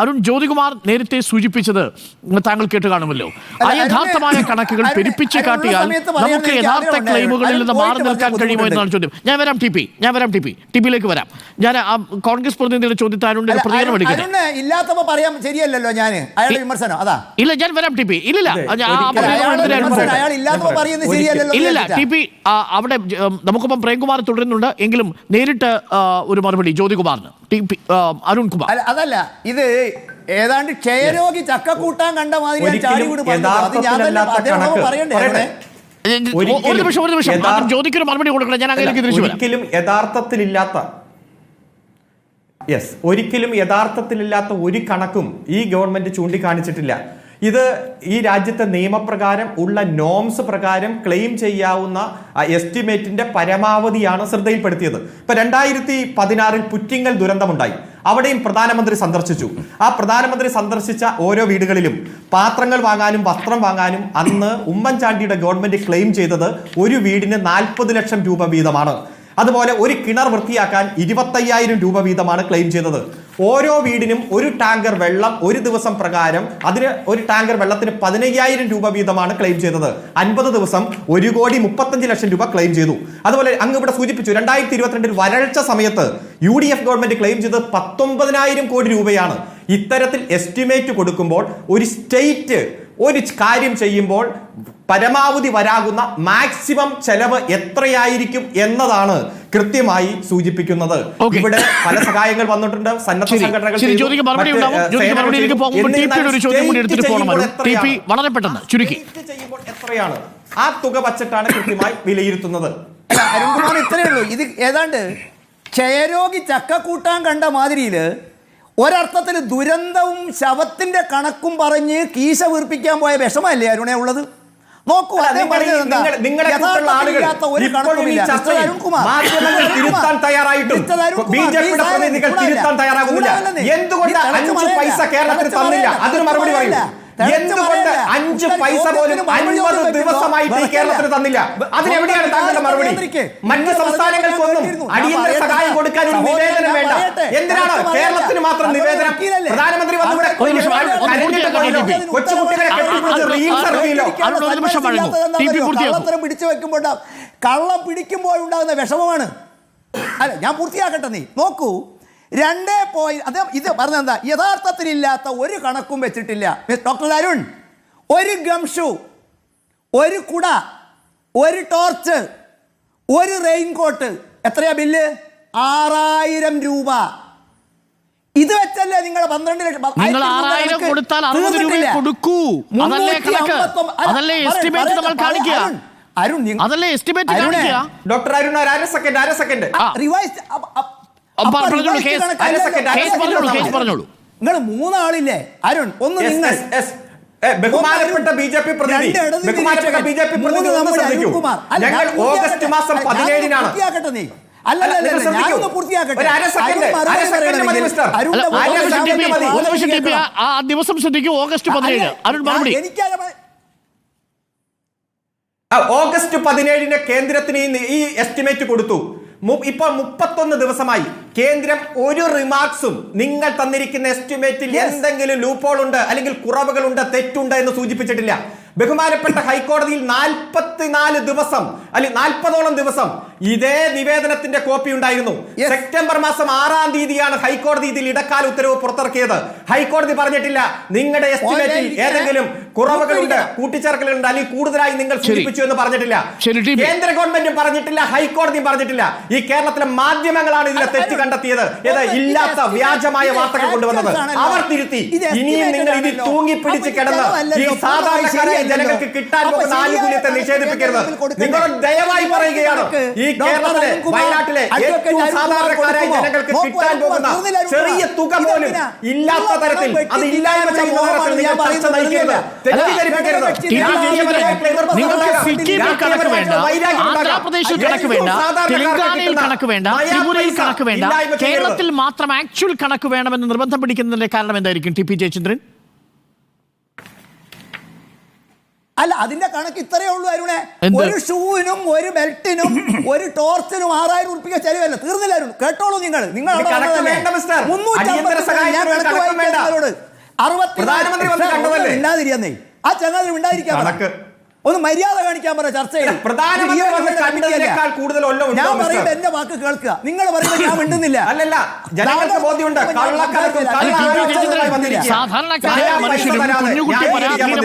അരുൺ ജ്യോതികുമാർ നേരത്തെ സൂചിപ്പിച്ചത് താങ്കൾ കേട്ട് കാണുമല്ലോ. അല്ല, അയഥാർത്ഥമായ കണക്കുകൾ പെരുപ്പിച്ച് കാട്ടിയാൽ നമുക്ക് യഥാർത്ഥ ക്ലെയിമുകളിൽ നിന്ന് മാറി നിൽക്കാൻ കഴിയുമോ എന്നാണ് ചോദ്യം. ഞാൻ വരാം ടി പി. ഞാൻ വരാം ടി പി. ടി പിയിലേക്ക് വരാം. ഞാൻ ആ കോൺഗ്രസ് പ്രതിനിധിയുടെ ചോദ്യത്തിൽ അരുണിന്റെ പ്രതികരണം എടുക്കട്ടെ. അരുണ് ഇല്ലാത്തപ്പോ പറയാൻ ശരിയല്ലല്ലോ ഞാൻ അയാളുടെ വിമർശനം അതാ. ഇല്ല ഞാൻ വരാം ടി പി. ഇല്ല എന്ന് ടി പി അവിടെ നമുക്കിപ്പം പ്രേംകുമാർ തുടരുന്നുണ്ട്. എങ്കിലും നേരിട്ട് ഒരു മറുപടി ജ്യോതികുമാറിന്. T P Arunkumar. Arun Kumar അതല്ല. ഇത് ഏതാണ്ട് ക്ഷയരോഗി ചക്കക്കൂട്ടാൻ കണ്ട മാതിരി ചാടി വീട് ഒരു നിമിഷം ഒരു നിമിഷം. മറുപടി കൊടുക്കണം ഞാൻ അങ്ങനെയൊക്കെ തിരിച്ചു വരാം. ഒരിക്കലും യഥാർത്ഥത്തിലില്ലാത്ത യെസ് ഒരിക്കലും യഥാർത്ഥത്തിലില്ലാത്ത ഒരു കണക്കും ഈ ഗവൺമെന്റ് ചൂണ്ടിക്കാണിച്ചിട്ടില്ല. ഇത് ഈ രാജ്യത്തെ നിയമപ്രകാരം ഉള്ള നോംസ് പ്രകാരം ക്ലെയിം ചെയ്യാവുന്ന എസ്റ്റിമേറ്റിന്റെ പരമാവധിയാണ് ശ്രദ്ധയിൽപ്പെടുത്തിയത്. ഇപ്പൊ രണ്ടായിരത്തി പതിനാറിൽ പുറ്റിങ്ങൽ ദുരന്തമുണ്ടായി. അവിടെയും പ്രധാനമന്ത്രി സന്ദർശിച്ചു. ആ പ്രധാനമന്ത്രി സന്ദർശിച്ച ഓരോ വീടുകളിലും പാത്രങ്ങൾ വാങ്ങാനും വസ്ത്രം വാങ്ങാനും അന്ന് ഉമ്മൻചാണ്ടിയുടെ ഗവൺമെന്റ് ക്ലെയിം ചെയ്തത് ഒരു വീടിന് നാൽപ്പത് ലക്ഷം രൂപ വീതമാണ്. അതുപോലെ ഒരു കിണർ വൃത്തിയാക്കാൻ ഇരുപത്തയ്യായിരം രൂപ വീതമാണ് ക്ലെയിം ചെയ്തത് ഓരോ വീടിനും ഒരു ടാങ്കർ വെള്ളം ഒരു ദിവസം പ്രകാരം അതിന് ഒരു ടാങ്കർ വെള്ളത്തിന് പതിനയ്യായിരം രൂപ വീതമാണ് ക്ലെയിം ചെയ്തത് അൻപത് ദിവസം ഒരു കോടി മുപ്പത്തഞ്ച് ലക്ഷം രൂപ ക്ലെയിം ചെയ്തു. അതുപോലെ അങ്ങ് ഇവിടെ സൂചിപ്പിച്ചു രണ്ടായിരത്തി ഇരുപത്തിരണ്ടിൽ വരൾച്ച സമയത്ത് U D F government claim ചെയ്തത് പത്തൊമ്പതിനായിരം കോടി രൂപയാണ്. ഇത്തരത്തിൽ എസ്റ്റിമേറ്റ് കൊടുക്കുമ്പോൾ ഒരു സ്റ്റേറ്റ് ഒരു കാര്യം ചെയ്യുമ്പോൾ പരമാവധി വരാകുന്ന മാക്സിമം ചെലവ് എത്രയായിരിക്കും എന്നതാണ് കൃത്യമായി സൂചിപ്പിക്കുന്നത്. ഇവിടെ പല സഹായങ്ങൾ വന്നിട്ടുണ്ട്. സന്നദ്ധ സംഘടനകൾ ചുരുക്കി. എത്രയാണ്? ആ തുക വച്ചിട്ടാണ് കൃത്യമായി വിലയിരുത്തുന്നത്. അരുൺകുമാർ ഇത്രയേ ഉള്ളൂ. ഇത് ഏതാണ്ട് ക്ഷയരോഗി ചക്ക കൂട്ടാൻ കണ്ട മാതിരിയിൽ ഒരർത്ഥത്തിൽ ദുരന്തവും ശവത്തിന്റെ കണക്കും പറഞ്ഞ് കീശ വീർപ്പിക്കാൻ പോയ വിഷമല്ലേ അരുണേ ഉള്ളത് നോക്കൂ അദ്ദേഹം പറഞ്ഞത് എന്താ? ഒരു കണക്കുമില്ല. മിസ്റ്റർ അരുൺകുമാർ, തിരുത്താൻ തയ്യാറായിട്ടും. പ്രതിനിധികൾ തിരുത്താൻ തയ്യാറാകുന്നില്ല. എന്തുകൊണ്ട് അഞ്ച് പൈസ കേരളത്തിന് തന്നില്ല? അതൊരു അതിന് മറുപടി പറയില്ല എന്തുകൊണ്ട് അഞ്ച് പൈസ പോലും അൻപത്. ദിവസമായിട്ട് ഈ കേരളത്തിന് തന്നില്ല അതിനെവിടെയാണ് താങ്കളുടെ മറുപടി മറ്റ് സംസ്ഥാനങ്ങൾക്കൊന്നും അടിയന്തര സഹായം കൊടുക്കാൻ ഒരു നിവേദനം വേണ്ട എന്തിനാണ് കേരളത്തിന് മാത്രം നിവേദനം പ്രധാനമന്ത്രി വന്ന് ഇവിടെ ഒരു നിമിഷം, ഒന്ന് കരഞ്ഞിട്ട് പൂർത്തിയാക്കാൻ പോയല്ലോ. T P. കൊച്ചുകുട്ടികളെ കെട്ടിപ്പിടിച്ച് റീൽസ് പൂർത്തിയാക്കൂ. കള്ളത്തരം പിടിച്ചു വെക്കുമ്പോൾ കള്ളം പിടിക്കുമ്പോൾ ഉണ്ടാകുന്ന വിഷമമാണ് അല്ല ഞാൻ പൂർത്തിയാക്കട്ടെ നീ നോക്കൂ രണ്ടേ പോയിന്റ് അത് ഇത് പറഞ്ഞെന്താ യഥാർത്ഥത്തിലില്ലാത്ത ഒരു കണക്കും വെച്ചിട്ടില്ല. മിസ് ഡോക്ടർ അരുൺ ഒരു ഗംഷു ഒരു കുട ഒരു ടോർച്ച് ഒരു റെയിൻകോട്ട് എത്രയാ ബില്ല് ആറായിരം രൂപ. ഇത് വെച്ചല്ലേ നിങ്ങൾ പന്ത്രണ്ട് ലക്ഷം നിങ്ങൾ ആറായിരം കൊടുത്താൽ അറുപത് രൂപ കൊടുക്കൂ. അതല്ലേ കണക്ക്? അതല്ലേ എസ്റ്റിമേറ്റ് നമ്മൾ കാണിക്കുക? അരുൺ, അതല്ലേ എസ്റ്റിമേറ്റ് ഡോക്ടർ അരുൺ അര സെക്കൻഡ് അര സെക്കൻഡ്. ആ. നിങ്ങൾ മൂന്നാളില്ലേ അരുൺ ഒന്ന് നിങ്ങൾ. yes, yes. ഏ, ബഹുമാനപ്പെട്ട ബി ജെ പി പ്രതിനിധി രണ്ട് ഇടത് ബഹുമാനപ്പെട്ട ബി ജെ പി പ്രതിനിധി ശ്രദ്ധിക്കൂ. ഞങ്ങൾ ഓഗസ്റ്റ് മാസം പതിനേഴിനാണ്. ദിവസം ശ്രദ്ധിക്കൂ ഓഗസ്റ്റ് പതിനേഴ്. അരുൺ മറുപടി. ഓഗസ്റ്റ് പതിനേഴിന് കേന്ദ്രത്തിന് ഈ- എസ്റ്റിമേറ്റ് കൊടുത്തു. ഇപ്പൊ ഇപ്പോൾ മുപ്പത്തൊന്ന് ദിവസമായി. കേന്ദ്രം ഒരു റിമാർക്സും നിങ്ങൾ തന്നിരിക്കുന്ന എസ്റ്റിമേറ്റിൽ എന്തെങ്കിലും ലൂപ്പോൾ ഉണ്ട് അല്ലെങ്കിൽ കുറവുകളുണ്ട് തെറ്റുണ്ട് എന്ന് സൂചിപ്പിച്ചിട്ടില്ല. ബഹുമാനപ്പെട്ട ഹൈക്കോടതിയിൽ നാൽപ്പത്തിനാല് ദിവസം അല്ലെങ്കിൽ നാൽപ്പതോളം ദിവസം ഇതേ നിവേദനത്തിന്റെ കോപ്പി ഉണ്ടായിരുന്നു. സെപ്റ്റംബർ മാസം ആറാം തീയതിയാണ് ഹൈക്കോടതി ഇതിൽ ഇടക്കാല ഉത്തരവ് പുറത്തിറക്കിയത്. ഹൈക്കോടതി പറഞ്ഞിട്ടില്ല. നിങ്ങളുടെ എസ്റ്റിമേറ്റിൽ. ഏതെങ്കിലും കുറവുകളുണ്ട്. കൂട്ടിച്ചേർക്കലുണ്ട് അല്ലെങ്കിൽ കൂടുതലായി നിങ്ങൾ. സൂചിപ്പിച്ചു എന്ന് പറഞ്ഞിട്ടില്ല. കേന്ദ്ര ഗവൺമെന്റും പറഞ്ഞിട്ടില്ല ഹൈക്കോടതിയും പറഞ്ഞിട്ടില്ല. ഈ കേരളത്തിലെ മാധ്യമങ്ങളാണ് ഇതിലെ തെറ്റ് കണ്ടെത്തിയത്. ഇത് ഇല്ലാത്ത വ്യാജമായ വാർത്തകൾ കൊണ്ടുവന്നത്. അവർ തിരുത്തി. ഇനിയും നിങ്ങൾ ഇതിൽ തൂങ്ങിപ്പിടിച്ച് കിടന്ന് ഈ സാധാരണക്കാരായ ജനങ്ങൾക്ക് കിട്ടാൻ പോകുന്ന ആനുകൂല്യത്തെ നിഷേധിപ്പിക്കരുത്. നിങ്ങൾ ദയവായി പറയുകയാണ്. ഈ കേരളത്തിലെ വയനാട്ടിലെ ഏറ്റവും സാധാരണക്കാരായ ജനങ്ങൾക്ക് കിട്ടാൻ പോകുന്ന ചെറിയ തുക പോലും ഇല്ലാത്ത തരത്തിൽ അത് ഇല്ലായ്മ ചെയ്യുന്ന തരത്തിൽ നിങ്ങൾ ചർച്ച നയിക്കരുത് തെറ്റിദ്ധരിപ്പിക്കരുത്. ടി പി ജയചന്ദ്രൻ, നിങ്ങൾക്ക് സിക്കിമിൽ കണക്ക് വേണ്ട. ആന്ധ്രാപ്രദേശിൽ കണക്ക് വേണ്ട. തെലങ്കാനയിൽ കണക്ക് വേണ്ട. ത്രിപുരയിൽ കണക്ക് വേണ്ട. കേരളത്തിൽ മാത്രം ആക്ച്വൽ കണക്ക് വേണമെന്ന് നിർബന്ധം പിടിക്കുന്നതിന്റെ കാരണം എന്തായിരിക്കും ടി പി ജയചന്ദ്രൻ? അല്ല അതിന്റെ കണക്ക് ഇത്രയേ ഉള്ളൂ അരുണെ. ഒരു ഷൂവിനും ഒരു ബെൽറ്റിനും ഒരു ടോർച്ചിനും ആറായിരം ഉറുപ്പിക ചെലവല്ല? തീർന്നില്ല അരുൺ? കേട്ടോളൂ നിങ്ങൾ നിങ്ങൾ. മുന്നൂറ്റി. അറുപത്തി ആ ചങ്ങാതിരി ഉണ്ടായിരിക്കാം കണക്ക്. ഒന്ന് മര്യാദ കാണിക്കാൻ പറ ഉണ്ടോ, ഞാൻ? പറയുന്നത് എന്റെ വാക്ക് കേൾക്കുക നിങ്ങൾ പറയുന്നത് ഞാൻ മിണ്ടുന്നില്ല അല്ലല്ല ജനങ്ങൾക്ക് ബോധ്യമുണ്ട്. സാധാരണക്കാരായ മനുഷ്യരും കുഞ്ഞുകുട്ടി.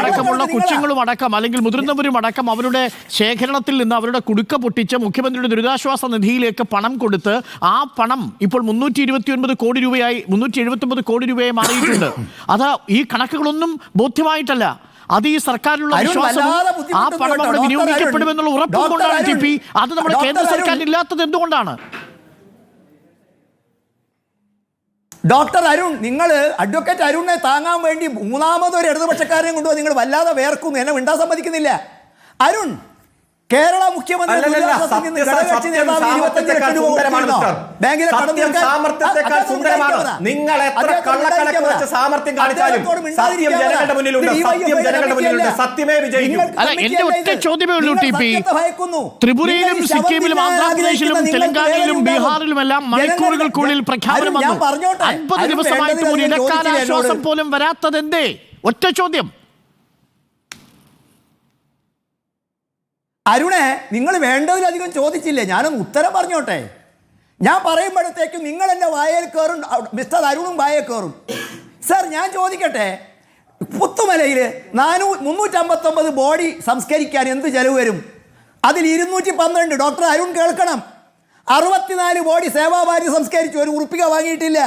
അടക്കമുള്ള കൊച്ചുങ്ങളും അടക്കം അല്ലെങ്കിൽ മുതിർന്നവരും അടക്കം അവരുടെ ശേഖരണത്തിൽ നിന്ന് അവരുടെ കുടുക്ക പൊട്ടിച്ച് മുഖ്യമന്ത്രിയുടെ ദുരിതാശ്വാസ നിധിയിലേക്ക് പണം കൊടുത്ത് ആ പണം ഇപ്പോൾ മുന്നൂറ്റി ഇരുപത്തി ഒൻപത് കോടി രൂപയായി മുന്നൂറ്റി എഴുപത്തി ഒമ്പത് കോടി രൂപയായി മാറിയിട്ടുണ്ട് അത് ഈ കണക്കുകളൊന്നും ബോധ്യമായിട്ടല്ല അത് ഈ സർക്കാരിലുള്ള വിശ്വാസം വിശ്വാസവും ആ പണം. അവിടെ വിനിയോഗിക്കപ്പെടുമെന്നുള്ള. ഉറപ്പും കൊണ്ടാണ് ടി പി. അത് നമ്മുടെ കേന്ദ്ര സർക്കാരിൽ സർക്കാരിന് ഇല്ലാത്തത് എന്തുകൊണ്ടാണ്? ഡോക്ടർ അരുൺ നിങ്ങൾ അഡ്വക്കേറ്റ് അരുണിനെ താങ്ങാൻ വേണ്ടി മൂന്നാമതൊരു ഇടതുപക്ഷക്കാരനെ കൊണ്ടുപോയി നിങ്ങൾ വല്ലാതെ വേർക്കുന്നു. എന്നെ മിണ്ടാൻ സമ്മതിക്കുന്നില്ല. അരുൺ കേരള മുഖ്യമന്ത്രി. നിങ്ങൾ എത്ര കള്ളക്കണക്ക്. വെച്ച് സാമർത്ഥ്യം കാണിച്ചാലും സത്യം. ജനങ്ങളുടെ മുന്നിലുണ്ട്. സത്യം ജനങ്ങളുടെ മുന്നിലുണ്ട്. സത്യമേ വിജയിക്കും അല്ല, എന്റെ ഒറ്റ ചോദ്യമേ ഉള്ളൂ, ടി പി. ത്രിപുരയിലും സിക്കിമിലും ആന്ധ്രാപ്രദേശിലും തെലങ്കാനയിലും ബീഹാറിലും എല്ലാം മണിക്കൂറുകൾക്കുള്ളിൽ പ്രഖ്യാപനം ഞാൻ വന്നു പറഞ്ഞോട്ടെ. അൻപത് ദിവസമായിട്ട് ഒരു അധികം ഇടക്കാല ചോദിച്ചില്ല ആശ്വാസം എന്നോട്. പോലും വരാത്തതെന്തേ ഒറ്റ ചോദ്യം അരുണെ നിങ്ങൾ വേണ്ടതിലധികം ചോദിച്ചില്ലേ? ഞാനൊന്ന് ഉത്തരം പറഞ്ഞോട്ടെ. ഞാൻ പറയുമ്പോഴത്തേക്കും നിങ്ങൾ എന്റെ വായയിൽ കയറും മിസ്റ്റർ അരുണും വായയിൽ കയറും. സർ ഞാൻ ചോദിക്കട്ടെ? പുത്തുമലയിൽ നാനൂ മുന്നൂറ്റമ്പത്തൊമ്പത് ബോഡി സംസ്കരിക്കാൻ എന്ത് ചെലവ് വരും? അതിൽ ഇരുന്നൂറ്റി പന്ത്രണ്ട്. ഡോക്ടർ അരുൺ കേൾക്കണം. അറുപത്തിനാല് ബോഡി സേവാഭാരി സംസ്കരിച്ചു. ഒരു ഉറുപ്പിക വാങ്ങിയിട്ടില്ല.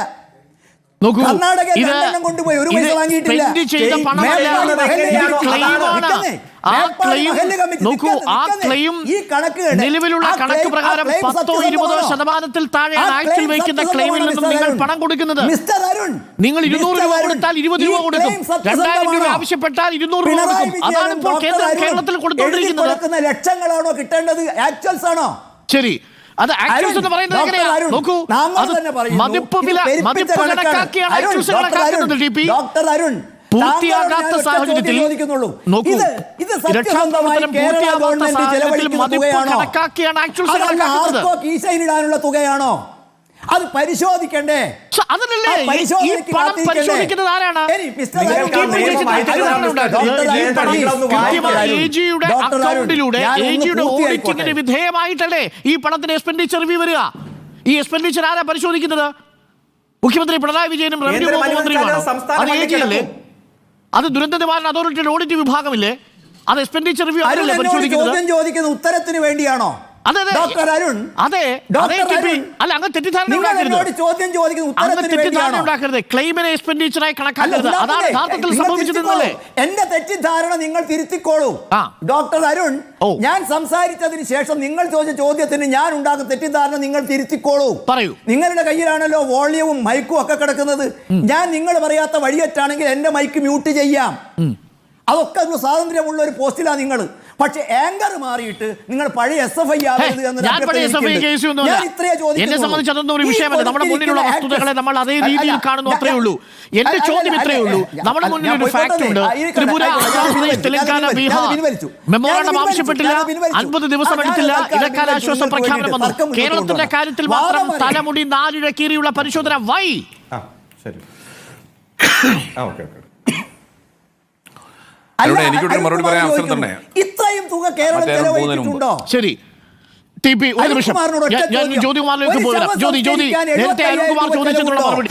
രണ്ടെണ്ണം കൊണ്ടുപോയി, ഒരു പൈസ വാങ്ങിയിട്ടില്ല. ആ ക്ലെയിം നോക്കൂ ആ ക്ലെയിം നിലവിലുള്ള കണക്ക് പ്രകാരം പത്തോ ഇരുപതോ? ശതമാനത്തിൽ താഴെ ആഴ്ചയിൽ വയ്ക്കുന്ന ക്ലെയിമിൽ നിന്നും നിങ്ങൾ പണം കൊടുക്കുന്നത്. നിങ്ങൾ ഇരുന്നൂറ് രൂപ കൊടുത്താൽ ഇരുപത് രൂപ കൊടുക്കും. രണ്ടായിരം രൂപ ആവശ്യപ്പെട്ടാൽ ഇരുന്നൂറ് രൂപ കൊടുക്കും. അതാണ് ഇപ്പോൾ കേന്ദ്രം കേരളത്തിൽ കൊടുത്തുകൊണ്ടിരിക്കുന്നത് ലക്ഷങ്ങളാണോ കിട്ടേണ്ടത്? ആക്ച്വൽസ് ആണോ? ശരി. അത് ആക്ച്വൽസ് എന്ന് പറയുന്നത് ഡോക്ടർ എങ്ങനെയാ? നോക്കൂ മതിപ്പ് വില മതിപ്പ്. കണക്കാക്കിയാണ് ആക്ച്വൽസ് കണക്കാക്കുന്നത് ഡി പി. ഡോക്ടർ അരുൺ പൂർത്തിയാകാത്ത സാഹചര്യത്തിൽ നോക്കൂ. രക്ഷാപ്രവർത്തനം പൂർത്തിയാകാത്ത സാഹചര്യത്തിൽ മതിപ്പ് കണക്കാക്കിയാണ് കണക്കാക്കുന്നത്. തുകയാണോ? അത് പരിശോധിക്കണ്ടേ? അതല്ലേ ഈ- പണം പരിശോധിക്കുന്നത് ആരാണ്? കൃത്യമായി എ ജിയുടെ അക്കൗണ്ടിലൂടെ എ ജിയുടെ വിധേയമായിട്ടല്ലേ ഈ പണത്തിന് എക്സ്പെൻഡിച്ചർ റിവ്യൂ വരിക? ഈ എക്സ്പെൻഡിച്ചർ ആരാ പരിശോധിക്കുന്നത്? മുഖ്യമന്ത്രി പിണറായി വിജയനും റവന്യൂ വകുപ്പ് മന്ത്രിയുമാണോ. അത് എ. അത് ദുരന്ത നിവാരണ അതോറിറ്റിയുടെ ഓഡിറ്റ് വിഭാഗമില്ലേ? അത് എക്സ്പെൻഡിച്ചർ റിവ്യൂ ചോദ്യം ചോദിക്കുന്ന ഉത്തരത്തിന് വേണ്ടിയാണോ? ഡോക്ടർ അരുൺ. അതെ അല്ല അങ്ങ് തെറ്റിദ്ധാരണ ഉണ്ടാക്കരുത്. ചോദ്യം അങ്ങ് തെറ്റിദ്ധാരണ ഉണ്ടാക്കരുത്. ക്ലെയിമിനെ എക്സ്പെൻഡിച്ചറായി കണക്കാക്കരുത്. അതാണ്. യഥാർത്ഥത്തിൽ എന്റെ തെറ്റിദ്ധാരണ നിങ്ങൾ തിരുത്തിക്കോളൂ. ഡോക്ടർ അരുൺ ഞാൻ സംസാരിച്ചതിന് ശേഷം നിങ്ങൾ ചോദിച്ച ചോദ്യത്തിന് ഞാൻ ഉണ്ടാക്കുന്ന തെറ്റിദ്ധാരണ നിങ്ങൾ തിരുത്തിക്കോളൂ. പറയൂ. നിങ്ങളുടെ കയ്യിലാണല്ലോ വോളിയവും മൈക്കും ഒക്കെ കിടക്കുന്നത്. ഞാൻ നിങ്ങൾ പറയാത്ത വഴിയറ്റാണെങ്കിൽ എന്റെ മൈക്ക് മ്യൂട്ട് ചെയ്യാം. അതൊക്കെ ഒരു സ്വാതന്ത്ര്യമുള്ള ഒരു പോസ്റ്റിലാണ് നിങ്ങൾ പക്ഷെ ആങ്കർ മാറിയിട്ട് നിങ്ങൾ പഴയ എസ് എഫ് ഐ ആവരുത് എന്ന് ഞാൻ പഴയ എസ് കേസ് ഒന്നുമല്ല. ഞാൻ എന്നെ സംബന്ധിച്ച് അതൊന്നും ഒരു വിഷയമല്ല. നമ്മുടെ മുന്നിലുള്ള വസ്തുതകളെ നമ്മൾ അതേ രീതിയിൽ കാണുന്നു അത്രേ ഉള്ളൂ. എന്റെ ചോദ്യം ഇത്രയേ ഉള്ളൂ. നമ്മുടെ മുന്നിൽ ഒരു ഫാക്ട് ഉണ്ട്. ത്രിപുര ആന്ധ്രാപ്രദേശ്. തെലങ്കാന ബീഹാർ. മെമ്മോറാണ്ടം. ആവശ്യപ്പെട്ടില്ല. അൻപത് ദിവസം എടുത്തില്ല. ഇടക്കാല ആശ്വാസ പ്രഖ്യാപനം വന്നു. കേരളത്തിന്റെ കാര്യത്തിൽ മാത്രം തലമുടി നാലിഴ കീറിയുള്ള പരിശോധന വൈ? ആ ശരി. ആ ഓക്കെ ഓക്കെ അല്ല, അരുണേ, എനിക്കൊരു അരുൺ മറുപടി പറയാൻ അവസരം ചോദിക്കുന്നു. തന്നെ. ഇത്രയും തുക കേരളം ചെലവഴിച്ചിട്ടുണ്ടോ? ശരി. ടി പി ഒരു നിമിഷം. ഞാൻ-. ജ്യോതികുമാറിലേക്ക് പോകാം ജ്യോതി ജ്യോതി. നേരത്തെ അരുൺകുമാർ 75,000 ചോദിച്ചതിനുള്ള മറുപടി.